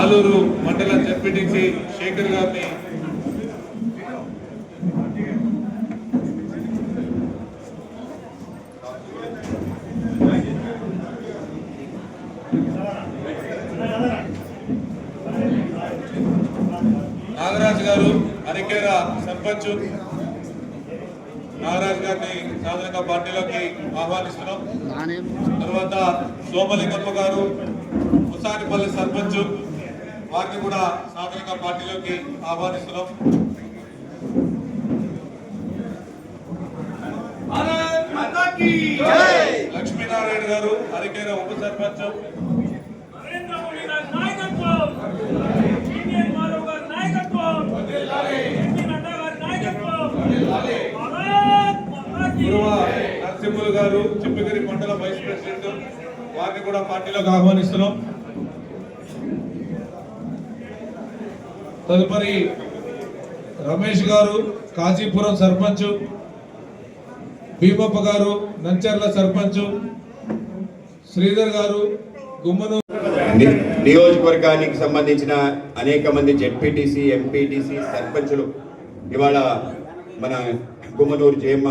ఆలూరు మండల జడ్పీటీసీ శేఖర్ గారిని నాగరాజు గారు అరికేర సర్పంచ్. నాగరాజు గారిని సాధారణ పార్టీలోకి ఆహ్వానిస్తున్నాం. తర్వాత సోమలింగప్ప గారు ముసానిపల్లి సర్పంచ్. వారిని కూడా సాధారణ పార్టీలోకి ఆహ్వానిస్తున్నాం. లక్ష్మీనారాయణ గారు అరికేర ఉప సర్పంచ్. నరసింహులు గారు చిప్పగిరి మండల వైస్ ప్రెసిడెంట్ వారిని కూడా పార్టీలోకి ఆహ్వానిస్తున్నాం. తదుపరి రమేష్ గారు కాజీపురం సర్పంచ్ భీమప్ప గారు నంచర్ల సర్పంచ్ శ్రీధర్ గారు గుమ్మను నియోజకవర్గానికి సంబంధించిన అనేక మంది జెడ్పీటీసీ ఎంపీటీసీ సర్పంచులు ఇవాళ మన గుమ్మనూరు జయమ్మ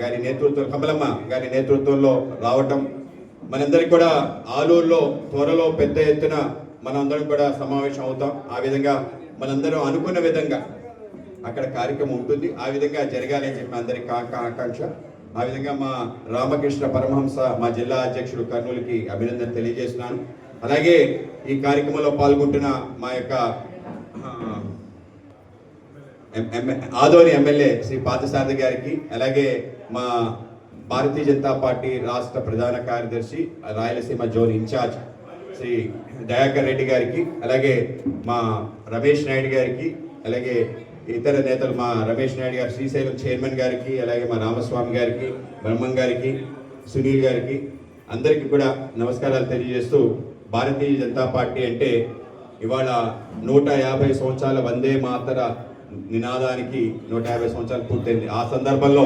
గారి నేతృత్వం కమలమ్మ గారి నేతృత్వంలో రావటం మనందరికి కూడా ఆలూరులో త్వరలో పెద్ద ఎత్తున మనందరం కూడా సమావేశం అవుతాం. ఆ విధంగా మనందరం అనుకున్న విధంగా అక్కడ కార్యక్రమం ఉంటుంది. ఆ విధంగా జరగాలి అని చెప్పి అందరి ఆకాంక్ష. ఆ విధంగా మా రామకృష్ణ పరమహంస మా జిల్లా అధ్యక్షుడు కర్నూలుకి అభినందన తెలియజేస్తున్నాను. అలాగే ఈ కార్యక్రమంలో పాల్గొంటున్న మా యొక్క ఆదోని ఎమ్మెల్యే శ్రీ పాతసారథి గారికి అలాగే మా భారతీయ జనతా పార్టీ రాష్ట్ర ప్రధాన కార్యదర్శి Rayalaseema zone in charge Shri Dayakar Reddy గారికి అలాగే మా రమేష్ నాయుడు గారికి అలాగే ఇతర నేతలు మా రమేష్ నాయుడు గారు శ్రీశైలం చైర్మన్ గారికి అలాగే మా రామస్వామి గారికి బ్రహ్మం గారికి సునీల్ గారికి అందరికీ కూడా నమస్కారాలు తెలియజేస్తూ భారతీయ జనతా పార్టీ అంటే ఇవాళ నూట యాభై సంవత్సరాల వందే మాతర నినాదానికి నూట యాభై సంవత్సరాలు పూర్తయింది. ఆ సందర్భంలో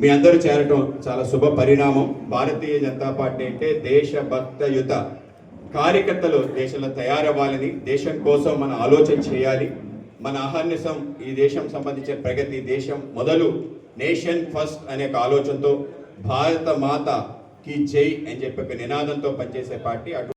మీ అందరూ చేరటం చాలా శుభ పరిణామం. భారతీయ జనతా పార్టీ అంటే దేశభక్తయుత కార్యకర్తలు దేశంలో తయారవ్వాలని దేశం కోసం మన ఆలోచన చేయాలి. మన అహర్నిసం ఈ దేశం సంబంధించిన ప్రగతి దేశం మొదలు నేషన్ ఫస్ట్ అనే ఒక ఆలోచనతో భారత మాత కి జై అని చెప్పి ఒక నినాదంతో పనిచేసే పార్టీ అటు